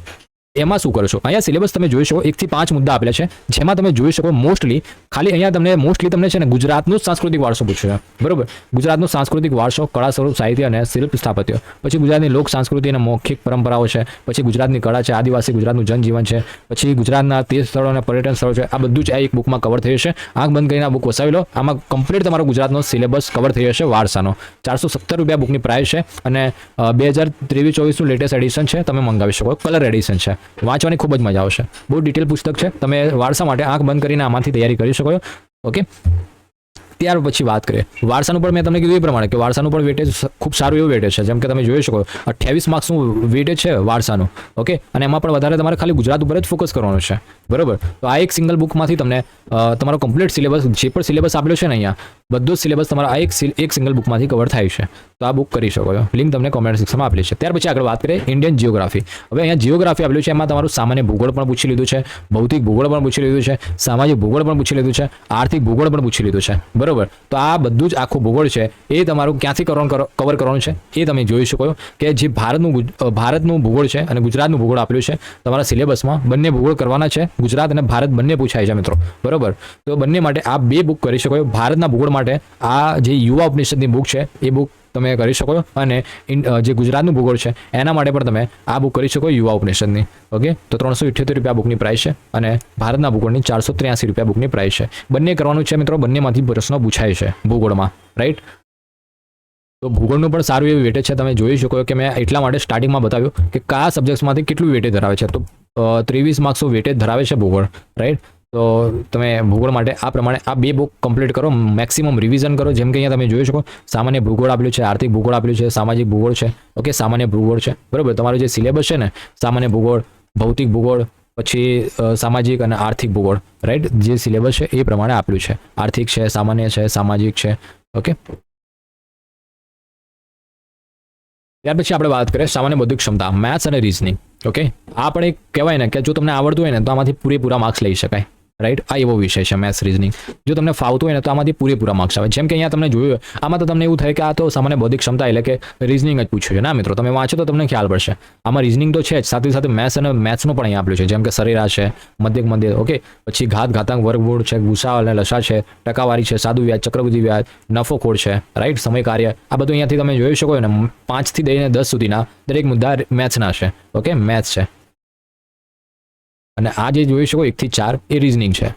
એમાં શું કરશો અહીંયા સિલેબસ તમે જોઈ શકો એકથી પાંચ મુદ્દા આપેલા છે, જેમાં તમે જોઈ શકો મોસ્ટલી ખાલી અહીંયા તમને મોસ્ટલી તમને છે ને ગુજરાતનું સાંસ્કૃતિક વારસો પૂછ્યો છે. બરોબર? ગુજરાતનો સાંસ્કૃતિક વારસો, કળા સ્વરૂપ સાહિત્ય અને શિલ્પ સ્થાપત્ય. પછી ગુજરાતની લોક સંસ્કૃતિ અને મૌખિક પરંપરાઓ છે, પછી ગુજરાતની કળા છે, આદિવાસી, ગુજરાતનું જનજીવન છે, પછી ગુજરાતના તે સ્થળો અને પર્યટન સ્થળો છે, આ બધું જ આ એક બુકમાં કવર થયું છે આંખ બંધ કરીને આ બુક વસાવી લો, આમાં કમ્પ્લીટ તમારો ગુજરાતનો સિલેબસ કવર થઈ જશે વારસાનો. ચારસો સત્તર રૂપિયા બુકની પ્રાઇસ છે અને બે હજાર ત્રેવીસ ચોવીસનું લેટેસ્ટ એડિશન છે, તમે મંગાવી શકો. કલર એડિશન છે. વાંચવાની ખૂબ જ મજા આવશે. બહુ ડિટેલ પુસ્તક છે. તમે વારસા માટે આંખ બંધ કરીને આમાંથી તૈયારી કરી શકો ઓકે ત્યાર પછી વાત કરીએ. વારસાનું પણ મેં તમને કીધું એ પ્રમાણે કે વારસાનું પણ વેટેજ ખૂબ સારું એવું વેટેજ છે. જેમ કે તમે જોઈ શકો, અઠ્યાવીસ માર્ક્સનું વેટેજ છે વારસાનું, ઓકે? અને એમાં પણ વધારે તમારે ખાલી ગુજરાત ઉપર જ ફોકસ કરવાનું છે. બરોબર? તો આ એક સિંગલ બુકમાંથી તમને તમારો કમ્પ્લીટ સિલેબસ જે પણ સિલેબસ આપેલો છે ને અહીંયા, બધો જ સિલેબસ તમારા આ એક એક સિંગલ બુકમાંથી કવર થાય છે. તો આ બુક કરી શકો છો. લિંક તમને કોમેન્ટ સેક્શનમાં આપેલી છે. ત્યાર પછી આગળ વાત કરીએ ઇન્ડિયન જિયોગ્રાફી હવે અહીંયા જિયોગ્રાફી આપેલું છે, એમાં તમારું સામાન્ય ભૂગોળ પણ પૂછી લીધું છે, ભૌતિક ભૂગોળ પણ પૂછી લીધું છે, સામાજિક ભૂગોળ પણ પૂછી લીધું છે, આર્થિક ભૂગોળ પણ પૂછી લીધું છે. બરોબર? તો આ બધું જ આખું ભૂગોળ છે. એ તમારું ક્યાંથી કરવાનું કરો- કવર કરવાનું છે? એ તમે જોઈ શકો કે જે ભારતનું ભારતનું ભૂગોળ છે અને ગુજરાતનું ભૂગોળ આપેલું છે, તમારા સિલેબસમાં બંને ભૂગોળ કરવાના છે. ગુજરાત અને ભારત બંને પૂછાય છે મિત્રો. બરાબર? તો બંને માટે આ બે બુક કરી શકો ભારતના ભૂગોળ માટે આ જે યુવા ઉપનિષદની બુક છે, એ બુક તમે કરી શકો અને જે ગુજરાતનું ભૂગોળ છે, એના માટે પણ તમે આ બુક કરી શકો યુવા ઉપનિષદની. ઓકે? તો ત્રણસો ઇઠ્યોતેર રૂપિયા બુકની પ્રાઇસ છે અને ભારતના ભૂગોળની ચારસો ત્ર્યાસી રૂપિયા બુકની પ્રાઇસ છે. બંને કરવાનું છે મિત્રો, બંનેમાંથી પ્રશ્નો પૂછાય છે ભૂગોળમાં. રાઈટ તો ભૂગોળનું પણ સારું એવું વેટેજ છે, તમે જોઈ શકો કે મેં એટલા માટે સ્ટાર્ટિંગમાં બતાવ્યું કે કયા સબ્જેક્ટ્સમાંથી કેટલું વેટેજ ધરાવે છે. તો ત્રેવીસ માર્ક્સો વેટેજ ધરાવે છે ભૂગોળ. રાઈટ તો તમે ભૂગોળ માટે આ પ્રમાણે આ બે બુક કમ્પ્લીટ કરો. મેક્સિમમ રિવિઝન કરો. જેમ કે અહીંયા તમે જોઈ શકો, સામાન્ય ભૂગોળ આપેલું છે, આર્થિક ભૂગોળ આપેલું છે, સામાજિક ભૂગોળ છે. ઓકે સામાન્ય ભૂગોળ છે. બરાબર? તમારો જે સિલેબસ છે ને, સામાન્ય ભૂગોળ, ભૌતિક ભૂગોળ, પછી સામાજિક અને આર્થિક ભૂગોળ. રાઈટ જે સિલેબસ છે એ પ્રમાણે આપેલું છે. આર્થિક છે, સામાન્ય છે, સામાજિક છે. ઓકે ત્યાર પછી આપણે વાત કરીએ સામાન્ય બૌદ્ધિક ક્ષમતા મેથ્સ અને રીઝનિંગ ઓકે આ પણ એક કહેવાય ને કે જો તમને આવડતું હોય ને, તો આમાંથી પૂરેપૂરા માર્ક્સ લઈ શકાય. રાઈટ આ એવો વિષય છે મેથ્સ રીઝનિંગ જો તમને ફાવતું હોય ને તો આમાંથી પૂરેપૂરા માર્ક્સ આવે. જેમ કે અહીંયા તમને જોયું આમાં તો તમને એવું થાય કે આ તો સામાન્ય બૌદ્ધિક ક્ષમતા એટલે કે રીઝનિંગ જ પૂછ્યું છે. ના મિત્રો, તમે વાંચો તો તમને ખ્યાલ પડશે. આમાં રીઝનિંગ તો છે જ. સાથે સાથે મેથ્સ અને મેથ્સનું પણ અહીંયા આપ્યું છે. જેમ કે સરેરા છે, મધ્યક મધ્ય ઓકે પછી ઘાત ઘાતાંક વર્ગમૂળ છે ગુસા અને લસા છે, ટકાવારી છે, સાદુ વ્યાજ, ચક્રવૃદ્ધિ વ્યાજ નફોખોળ છે. રાઈટ સમય કાર્ય આ બધું અહીંયાથી તમે જોઈ શકો ને, પાંચથી દઈને દસ સુધીના દરેક મુદ્દા મેથ્સના છે. ઓકે મેથ્સ છે. અને આ જે જોઈ શકો એકથી ચાર એ રિઝનિંગ છે.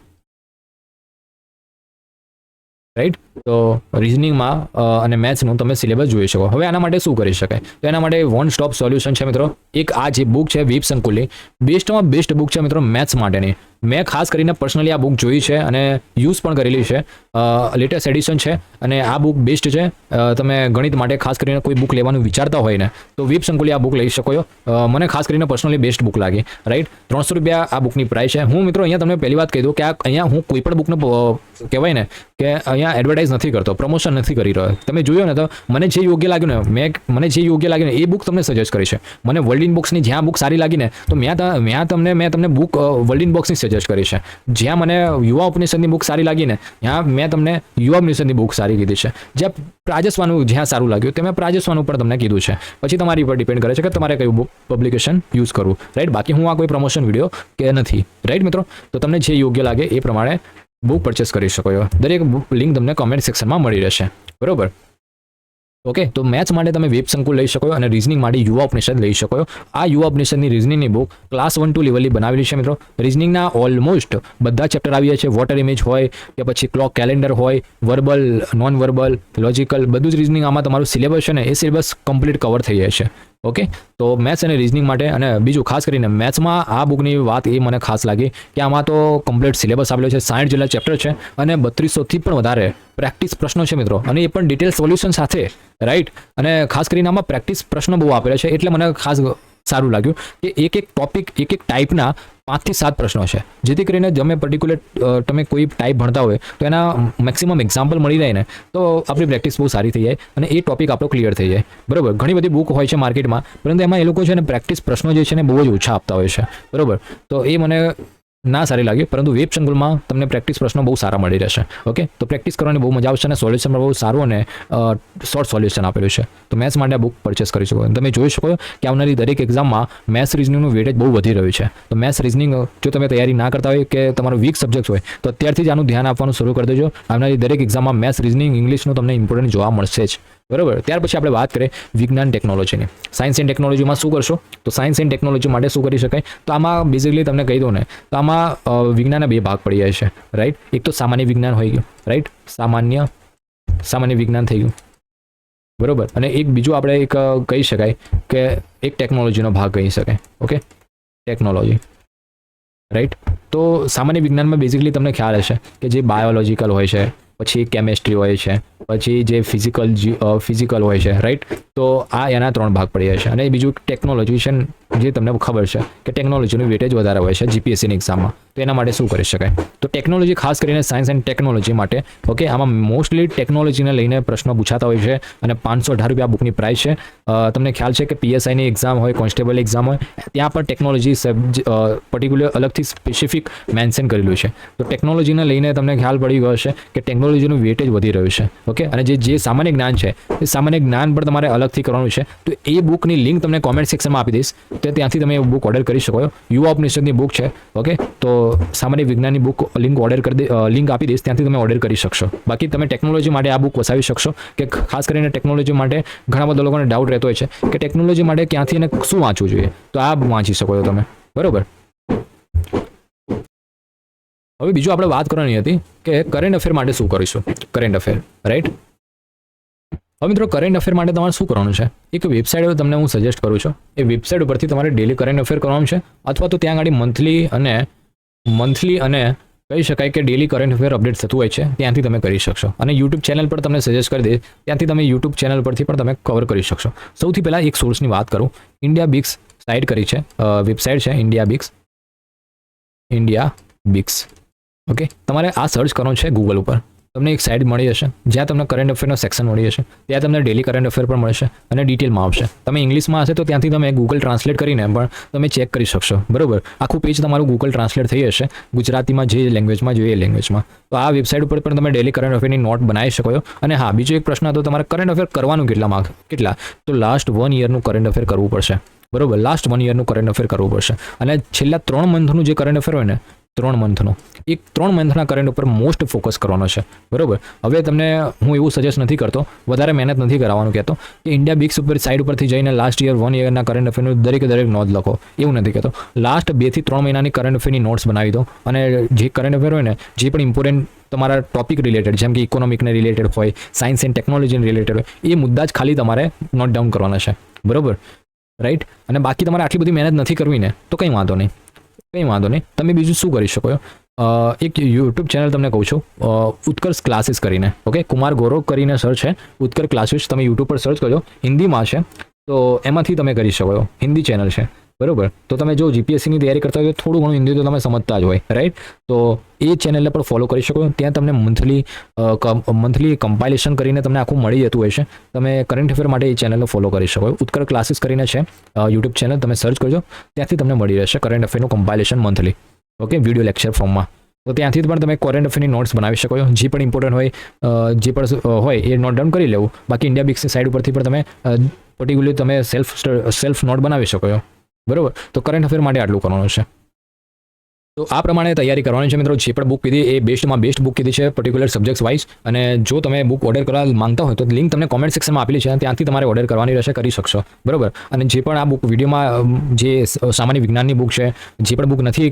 રાઈટ તો રિઝનિંગમાં અને મેથ્સનું તમે સિલેબસ જોઈ શકો. હવે આના માટે શું કરી શકાય? તો એના માટે વન સ્ટોપ સોલ્યુશન છે મિત્રો. એક આ જે બુક છે વીપ સંકુલની બેસ્ટમાં બેસ્ટ બુક છે મિત્રો મેથ્સ માટેની. મેં ખાસ કરીને પર્સનલી આ બુક જોઈ છે અને યુઝ પણ કરેલી છે. લેટેસ્ટ એડિશન છે અને આ બુક બેસ્ટ છે. તમે ગણિત માટે ખાસ કરીને કોઈ બુક લેવાનું વિચારતા હોય ને, તો વીપ સંકુલી આ બુક લઈ શકો છો. મને ખાસ કરીને પર્સનલી બેસ્ટ બુક લાગી. રાઈટ? ત્રણસો રૂપિયા આ બુકની પ્રાઇસ છે. હું મિત્રો અહીંયા તમને પહેલી વાત કહી દઉં કે આ અહીંયા હું કોઈ પણ બુકનો કહેવાય ને કે અહીંયા એડવર્ટાઇઝ નથી કરતો પ્રમોશન નથી કરી રહ્યો. તમે જોયો ને તો મને જે યોગ્ય લાગ્યું ને, મેં મને જે યોગ્ય લાગ્યું ને, એ બુક તમને સજેસ્ટ કરી છે. મને વર્લ્ડ ઇન બુક્સની જ્યાં બુક સારી લાગી ને, તો મેં મેં તમને મેં તમને બુક વર્લ્ડ ઇન બોક્સની સજેસ્ટ કરી છે. જ્યાં મને યુવા ઉપનિષદની બુક સારી લાગી ને, ત્યાં મેં તમને યુવા ઉપનિષદની બુક સારી કીધી છે. જ્યાં પ્રાજસ્વાનું જ્યાં સારું લાગ્યું તે મેં પ્રાજસ્વાનું પણ તમને કીધું છે. પછી તમારી પર ડિપેન્ડ કરે છે કે તમારે કયું બુક પબ્લિકેશન યુઝ કરવું. રાઈટ બાકી હું આ કોઈ પ્રમોશન વીડિયો કે નથી. રાઈટ મિત્રો? તો તમને જે યોગ્ય લાગે એ પ્રમાણે બુક પરચેસ કરી શકો દરેક બુક લિંક તમને કોમેન્ટ સેક્શનમાં મળી રહેશે. બરોબર? ઓકે તો મેથ્સ માટે તમે વેબ સંકુલ લઈ શકો અને રીઝનિંગ માટે યુવા ઉપનિષદ લઈ શકો આ યુવા ઉપનિષદની રીઝનિંગની બુક ક્લાસ વન ટુ લેવલની બનાવેલી છે મિત્રો. રીઝનિંગના ઓલમોસ્ટ બધા ચેપ્ટર આવી જાય છે. વોટર ઇમેજ હોય કે પછી ક્લોક કેલેન્ડર હોય વર્બલ નોન વર્બલ લોજિકલ બધું જ રીઝનિંગ આમાં તમારું સિલેબસ છે ને એ સિલેબસ કમ્પ્લીટ કવર થઈ જાય છે. ઓકે તો મેથ્સ અને રીઝનિંગ માટે અને બીજું ખાસ કરીને મેથ્સમાં આ બુકની વાત એ મને ખાસ લાગી કે આમાં તો કમ્પ્લીટ સિલેબસ આપેલો છે. સાઠ જેટલા ચેપ્ટર છે અને બત્રીસોથી પણ વધારે પ્રેક્ટિસ પ્રશ્નો છે મિત્રો. અને એ પણ ડિટેલ સોલ્યુશન સાથે રાઈટ અને ખાસ કરીને આમાં પ્રેક્ટિસ પ્રશ્નો બહુ આપેલા છે. એટલે મને ખાસ સારું લાગ્યું કે એક એક ટોપિક એક એક ટાઈપના પાંચથી સાત પ્રશ્નો છે. જેથી કરીને તમે પર્ટિક્યુલર તમે કોઈ ટાઈપ ભણતા હોય, તો એના મેક્સિમમ એક્ઝામ્પલ મળી જાય ને, તો આપણી પ્રેક્ટિસ બહુ સારી થઈ જાય અને એ ટોપિક આપણો ક્લિયર થઈ જાય. બરોબર? ઘણી બધી બુક હોય છે માર્કેટમાં પરંતુ એમાં એ લોકો છે ને પ્રેક્ટિસ પ્રશ્નો જે છે ને બહુ જ ઓછા આપતા હોય છે. બરોબર? તો એ મને ના સારી લાગી પરંતુ વેબ સંકુલમાં તમને પ્રેક્ટિસ પ્રશ્નો બહુ સારા મળી રહેશે, ઓકે? તો પ્રેક્ટિસ કરવાની બહુ મજા આવશે અને સોલ્યુશન બહુ સારું અને શોર્ટ સોલ્યુશન આપેલું છે. તો મેથ્સ માટે આ બુક પરચેસ કરી શકો. તમે જોઈ શકો કે આવનારી દરેક એક્ઝામમાં મેથ્સ રિઝનિંગનું વેટેજ બહુ વધી રહ્યું છે. તો મેથ્સ રિઝનિંગ જો તમે તૈયારી ના કરતા હોય કે તમારો વીક સબ્જેક્ટ હોય, તો અત્યારથી જ આનું ધ્યાન આપવાનું શરૂ કરી દેજો. આવનારી દરેક એક્ઝામમાં મેથ્સ રિઝનિંગ ઇંગ્લિશનું તમને ઇમ્પોર્ટન્ટ જોવા મળશે જ. બરોબર? ત્યાર પછી આપણે વાત કરીએ વિજ્ઞાન ટેકનોલોજીની સાયન્સ એન્ડ ટેકનોલોજીમાં શું કરશો? તો સાયન્સ એન્ડ ટેકનોલોજી માટે શું કરી શકાય? તો આમાં બેઝિકલી તમને કહી દઉં ને, તો આમાં વિજ્ઞાનના બે ભાગ પડી જાય છે રાઈટ એક તો સામાન્ય વિજ્ઞાન હોઈ ગયું રાઈટ સામાન્ય સામાન્ય વિજ્ઞાન થઈ ગયું. બરાબર? અને એક બીજું આપણે એક કહી શકાય કે એક ટેકનોલોજીનો ભાગ કહી શકાય ઓકે ટેકનોલોજી રાઈટ તો સામાન્ય વિજ્ઞાનમાં બેઝિકલી તમને ખ્યાલ હશે કે જે બાયોલોજીકલ હોય છે પછી કેમેસ્ટ્રી હોય છે, પછી જે ફિઝિકલ ફિઝિકલ હોય છે રાઈટ તો આ એના ત્રણ ભાગ પડી જશે. અને બીજું ટેકનોલોજી છે જે તમને ખબર છે કે ટેકનોલોજીનું વેટેજ વધારે હોય છે જીપીએસસીની એક્ઝામમાં તો એના માટે શું કરી શકાય? તો ટેકનોલોજી ખાસ કરીને સાયન્સ એન્ડ ટેકનોલોજી માટે ઓકે આમાં મોસ્ટલી ટેકનોલોજીને લઈને પ્રશ્નો પૂછાતા હોય છે અને પાંચસો અઢાર રૂપિયા બુકની પ્રાઇસ છે. તમને ખ્યાલ છે કે પીએસઆઈની એક્ઝામ હોય કોન્સ્ટેબલ એક્ઝામ હોય, ત્યાં પણ ટેકનોલોજી પર્ટિક્યુલર અલગથી સ્પેસિફિક મેન્શન કરેલું છે. તો ટેકનોલોજીને લઈને તમને ખ્યાલ પડી ગયો હશે કે ટેકનોલોજી ટેકનોલોજીનું વેટેજ વધી રહ્યું છે ઓકે અને જે જે સામાન્ય જ્ઞાન છે, એ સામાન્ય જ્ઞાન પણ તમારે અલગથી કરવાનું છે. તો એ બુકની લિંક તમને કોમેન્ટ સેક્શનમાં આપી દઈશ. તો ત્યાંથી તમે બુક ઓર્ડર કરી શકો યુવા ઉપનિષદની બુક છે ઓકે તો સામાન્ય વિજ્ઞાનની બુક લિંક ઓર્ડર કરી લિંક આપી દઈશ. ત્યાંથી તમે ઓર્ડર કરી શકશો. બાકી તમે ટેકનોલોજી માટે આ બુક વસાવી શકશો, કે ખાસ કરીને ટેકનોલોજી માટે ઘણા બધા લોકોને ડાઉટ રહેતો હોય છે, કે ટેકનોલોજી માટે ક્યાંથી અને શું વાંચવું જોઈએ? તો આ વાંચી શકો છો તમે. બરોબર? હવે બીજું આપણે વાત કરવાની હતી કે કરંટ અફેર માટે શું કરીશું? કરંટ અફેર રાઈટ હવે મિત્રો કરંટ અફેર માટે તમારે શું કરવાનું છે? એક વેબસાઇટ તમને હું સજેસ્ટ કરું છું. એ વેબસાઇટ ઉપરથી તમારે ડેલી કરંટ અફેર કરવાનું છે. અથવા તો ત્યાં આગળ મંથલી અને મંથલી અને કહી શકાય કે ડેલી કરંટ અફેર અપડેટ થતું હોય છે, ત્યાંથી તમે કરી શકશો. અને યુટ્યુબ ચેનલ પર તમને સજેસ્ટ કરી દે ત્યાંથી તમે યુટ્યુબ ચેનલ પરથી પણ તમે કવર કરી શકશો. સૌથી પહેલાં એક સોર્સની વાત કરું. ઇન્ડિયા બિક્સ સાઇટ કરી છે. વેબસાઇટ છે India Bix India Bix okay તમારે આ સર્ચ કરવાનું છે ગૂગલ ઉપર. તમને એક સાઇટ મળી જશે, જ્યાં તમને કરંટ અફેરનો સેક્શન મળી જશે. ત્યાં તમને ડેલી કરંટ અફેર પણ મળશે અને ડિટેલમાં આવશે. તમે ઇંગ્લિશમાં હશે તો ત્યાંથી તમે ગૂગલ ટ્રાન્સલેટ કરીને પણ તમે ચેક કરી શકશો. બરોબર? આખું પેજ તમારું ગૂગલ ટ્રાન્સલેટ થઈ જશે. ગુજરાતીમાં જે લેંગ્વેજમાં જોઈએ એ લેંગ્વેજમાં તો આ વેબસાઇટ ઉપર પણ તમે ડેલી કરંટ અફેરની નોટ બનાવી શકો અને હા, બીજો એક પ્રશ્ન હતો, તમારે કરંટ અફેર કરવાનું કેટલા માર્ક કેટલા? તો લાસ્ટ વન યરનું કરંટ અફેર કરવું પડશે. બરોબર? લાસ્ટ વન યરનું કરંટ અફેર કરવું પડશે. અને છેલ્લા ત્રણ મંથનું જે કરંટ અફેર હોય ને ત્રણ મંથનો. એક ત્રણ મંથના કરંટ ઉપર મોસ્ટ ફોકસ કરવાનો છે. બરોબર? હવે તમને હું એવું સજેસ્ટ નથી કરતો, વધારે મહેનત નથી કરાવવાનું કહેતો, કે ઇન્ડિયા બિક્સ ઉપર સાઇડ ઉપરથી જઈને લાસ્ટ યર વન યરના કરંટ અફેરનું દરેક દરેક નોંધ લખો. એવું નથી કહેતો. લાસ્ટ બેથી ત્રણ મહિનાની કરંટ અફેરની નોટ્સ બનાવી દો. અને જે કરંટ અફેર હોય ને, જે પણ ઇમ્પોર્ટન્ટ તમારા ટોપિક રિલેટેડ જેમ કે ઇકોનોમિકને રિલેટેડ હોય સાયન્સ એન્ડ ટેકનોલોજીને રિલેટેડ હોય, એ મુદ્દા જ ખાલી તમારે નોટ ડાઉન કરવાના છે. બરોબર? રાઈટ અને બાકી તમારે આટલી બધી મહેનત નથી કરવી ને તો કંઈ વાંધો નહીં. કંઈ વાંધો નહીં. તમે બીજું શું કરી શકો એક યુટ્યુબ ચેનલ તમને કહું છું. ઉત્કર્ષ ક્લાસીસ કરીને. ઓકે? કુમાર ગૌરવ કરીને સર્ચ છે. ઉત્કર્ષ ક્લાસીસ. તમે યુટ્યુબ પર સર્ચ કરજો. હિન્દીમાં છે. તો એમાંથી તમે કરી શકો હિન્દી ચેનલ છે. બરોબર? તો તમે જો જીપીએસસીની તૈયારી કરતા હોય તો થોડું ઘણું હિન્દી તો તમે સમજતા જ હોય રાઈટ તો એ ચેનલને પણ ફોલો કરી શકો. ત્યાં તમને મંથલી મંથલી કમ્પાઇલેશન કરીને તમને આખું મળી જતું હોય છે તમે કરંટ અફેર માટે એ ચેનલને ફોલો કરી શકો. ઉત્કર ક્લાસીસ કરીને છે યુટ્યુબ ચેનલ તમે સર્ચ કરજો, ત્યાંથી તમને મળી રહેશે current અફેરનું compilation monthly okay video lecture ફોર્મમાં તો ત્યાંથી પણ તમે કરંટ અફેરની નોટ્સ બનાવી શકો છો. જે પણ ઇમ્પોર્ટન્ટ હોય જે પણ હોય એ નોટ ડાઉન કરી લેવું. બાકી ઇન્ડિયા બિક્સની સાઇડ ઉપરથી પણ તમે પર્ટિક્યુલરલી તમે સેલ્ફ સેલ્ફ નોટ બનાવી શકો છો. બરોબર? તો કરંટ અફેર માટે આટલું કરવાનું છે. તો આ પ્રમાણે તૈયારી કરવાની છે મિત્રો. જે પણ બુક કીધી એ બેસ્ટમાં બેસ્ટ બુક કીધી છે પર્ટિક્યુલર સબ્જેક્ટ વાઇઝ અને જો તમે બુક ઓર્ડર કરવા માંગતા હોય તો લિંક તમને કોમેન્ટ સેક્શનમાં આપેલી છે. ત્યાંથી તમારે ઓર્ડર કરવાની રહેશે, કરી શકશો. બરોબર? અને જે પણ આ બુક વિડીયોમાં જે સામાન્ય વિજ્ઞાનની બુક છે, જે પણ બુક નથી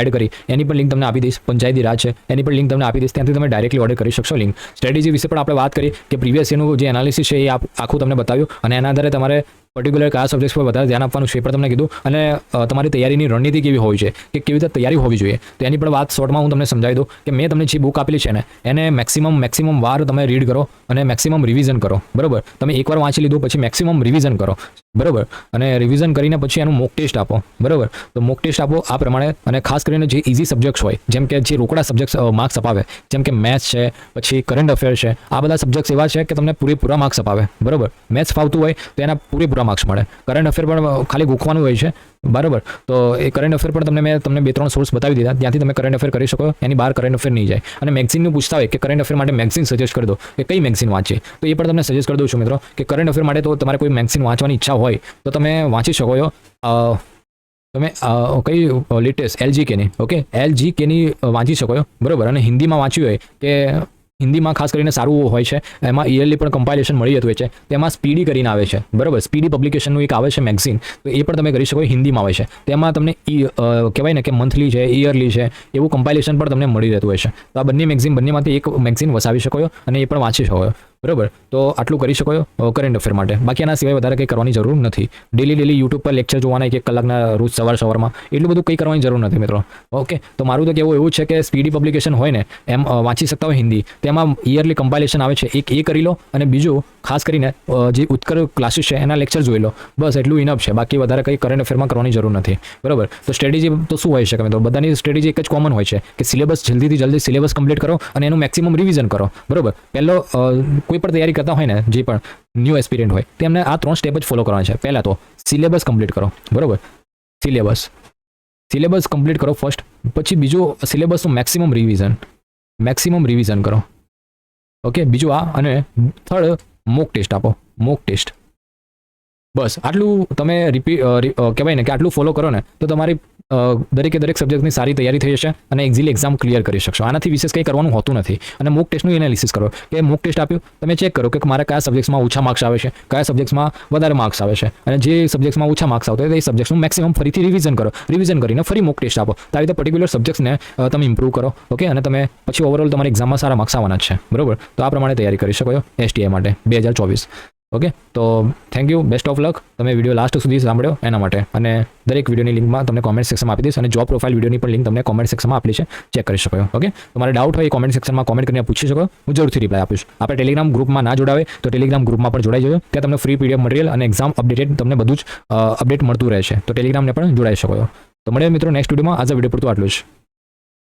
એડ કરી, એની પણ લિંક તમને આપી દઈશ. પંચાયતી રાજ છે, એની પણ લિંક તમને આપી દઈશ. ત્યાંથી તમે ડાયરેક્ટલી ઓર્ડર કરી શકશો લિંક સ્ટ્રેટેજી વિશે પણ આપણે વાત કરી કે પ્રીવિયસ યરનું જે એનાલિસિસ છે એ આખું તમને બતાવ્યું. અને એના આધારે તમારે પર્ટિક્યુલર કયા સબ્જેક્ટ પર વધારે ધ્યાન આપવાનું છે પણ તમને કીધું. અને તમારી તૈયારીની રણનીતિ કેવી હોવી છે કે કેવી રીતે તૈયારી હોવી જોઈએ? તો એની પણ વાત શોર્ટમાં હું તમને સમજાવી દઉં કે મેં તમને જે બુક આપેલી છે ને, એને મેક્સિમમ મેક્સિમમ વાર તમે રીડ કરો અને મેક્સિમમ રિવિઝન કરો. બરાબર? તમે એકવાર વાંચી લીધું પછી મેક્સિમમ રિવિઝન કરો. બરોબર? અને રિવિઝન કરીને પછી એનું મોક ટેસ્ટ આપો. બરાબર? તો મોક ટેસ્ટ આપો આ પ્રમાણે અને ખાસ કરીને જે ઇઝી સબ્જેક્ટ્સ હોય, જેમ કે જે રોકડા સબ્જેક્ટ્સ માર્ક્સ અપાવે, જેમ કે મેથ્સ છે, પછી કરંટ અફેર છે, આ બધા સબ્જેક્ટ્સ એવા છે કે તમને પૂરેપૂરા માર્ક્સ અપાવે. બરાબર? મેથ્સ ફાવતું હોય તો એના પૂરેપૂરા માર્ક્સ મળે. કરંટ અફેર પણ ખાલી ગોખવાનું હોય છે. બરાબર. તો એ કરંટ અફેર પણ તમને મેં, તમને બે ત્રણ સોર્સ બતાવી દીધા. ત્યાંથી તમે કરંટ અફેર કરી શકો. એની બહાર કરંટ અફેર નહીં જાય. અને મેગઝિનનું પૂછતા હોય કે કરંટ અફેર માટે મેગઝિન સજેસ્ટ કરી દો. કે કઈ મેગઝિન વાંચે? તો એ પણ તમને સજેસ્ટ કરી દઉં છું મિત્રો કે કરંટ અફેર માટે તો તમારે કોઈ મેગઝિન વાંચવાની ઈચ્છા હોય, તો તમે વાંચી શકો છો. તમે કઈ લેટેસ્ટ એલજી કેની ઓકે એલજી કેની વાંચી શકો છો. બરાબર. અને હિન્દીમાં વાંચ્યું હોય કે હિન્દીમાં ખાસ કરીને સારું હોય છે. એમાં ઇયરલી પણ કમ્પાઇલેશન મળી જતું હોય છે. તેમાં સ્પીડી કરીને આવે છે. બરાબર? સ્પીડી પબ્લિકેશનનું એક આવે છે મેગઝીન તો એ પણ તમે કરી શકો હિન્દીમાં આવે છે. તેમાં તમને કહેવાય ને કે મંથલી છે ઇયરલી છે, એવું કમ્પાઇલેશન પણ તમને મળી રહેતું હોય છે. તો આ બંને મેગઝીન બંનેમાંથી એક મેગઝીન વસાવી શકો અને એ પણ વાંચી શકો બરાબર? તો આટલું કરી શકો કરંટ અફેર માટે. બાકી એના સિવાય વધારે કંઈ કરવાની જરૂર નથી. ડેલી ડેલી યુટ્યુબ પર લેક્ચર જોવાના એક એક કલાકના રોજ સવાર સવારમાં. એટલું બધું કંઈ કરવાની જરૂર નથી મિત્રો. ઓકે? તો મારું તો કહેવું એવું છે કે સ્પીડી પબ્લિકેશન હોય ને, એમ વાંચી શકતા હોય હિન્દી. તેમાં ઇયરલી કમ્પાઇલેશન આવે છે. એક એ કરી લો અને બીજું ખાસ કરીને જે ઉત્કર ક્લાસીસ છે, એના લેક્ચર જોઈ લો. બસ, એટલું ઇનફ છે. બાકી વધારે કંઈ કરંટ અફેરમાં કરવાની જરૂર નથી. બરાબર? તો સ્ટ્રેટેજી તો શું હોય શકે મિત્રો? બધાની સ્ટ્રેટેજી એક જ કોમન હોય છે કે સિલેબસ જલ્દીથી જલ્દી સિલેબસ કમ્પ્લીટ કરો અને એનું મેક્સિમમ રિવિઝન કરો. બરાબર? પહેલો કોઈ પણ તૈયારી કરતા હોય ને, જે પણ ન્યૂ એક્સપિરિયન્ટ હોય, તેમને આ ત્રણ સ્ટેપ જ ફોલો કરવાના છે. પહેલાં તો સિલેબસ કમ્પ્લીટ કરો. બરાબર? સિલેબસ સિલેબસ કમ્પ્લીટ કરો ફર્સ્ટ પછી બીજું સિલેબસનું મેક્સિમમ રિવિઝન મેક્સિમમ રિવિઝન કરો. ઓકે? બીજું આ અને થર્ડ મોક ટેસ્ટ આપો મોક ટેસ્ટ બસ, આટલું તમે રિપીટ કહેવાય ને કે આટલું ફોલો કરો ને, તો તમારી દરેકે દરેક સબ્જેક્ટની સારી તૈયારી થઈ જશે અને ઇઝીલી એક્ઝામ ક્લિયર કરી શકશો. આનાથી વિશેષ કંઈ કરવાનું હોતું નથી. અને મોક ટેસ્ટનું એનાલિસિસ કરો. કે મોક ટેસ્ટ આપ્યું, તમે ચેક કરો કે મારા કયા સબ્જેક્ટ્સમાં ઓછા માર્ક્સ આવે છે, કયા સબ્જેક્ટ્સમાં વધારે માર્ક્સ આવે છે. અને જે સબ્જેક્ટ્સમાં ઓછા માર્ક્સ આવતા હોય તો સબ્જેક્ટ્સનું મેક્સિમમ ફરીથી રિવિઝન કરો. રિવિઝન કરીને ફરી મોક ટેસ્ટ આપો. તો આવી રીતે પર્ટિક્યુલર સબ્જેક્ટ્સને તમે ઇમ્પ્રૂવ કરો. ઓકે? અને તમે પછી ઓવરઓલ તમારી એક્ઝામમાં સારા માર્ક્સ આવવાના છે. બરોબર? તો આ પ્રમાણે તૈયારી કરી શકો છો. એસટીઆઈ માટે બે હજાર ચોવીસ. ઓકે તો thank you best of luck તમે વીડિયો લાસ્ટ સુધી સાંભળ્યો એના માટે. અને દરેક વિડીયોની લિંકમાં તમને કોમેન્ટ સેક્શનમાં આપી દઈશ અને જોબ પ્રોફાઇલ વિડીયોની પણ લિંક તમને કોમેન્ટ સેક્શનમાં આપી છે ચેક કરી શકો ઓકે તમારે ડાઉટ હોય એ કોમેન્ટ સેક્શનમાં કોમેન્ટ કરીને પૂછી શકો. હું જરૂરથી રિપ્લાય આપીશ. આપણે ટેલિગ્રામ ગ્રુપમાં ના જોડાવે તો ટેલિગ્રામ ગ્રુપમાં પણ જોડાઈ જજો. ત્યાં તમને ફ્રી પીડીએફ મટીરિયલ અને એક્ઝામ અપડેટેડ તમને બધું જ અપડેટ મળતું રહે છે તો ટેલિગ્રામને પણ જોડાઈ શકો તો મળીએ મિત્રો નેક્સ્ટ વિડીયોમાં આજે વીડિયો પૂરતું આટલું જ.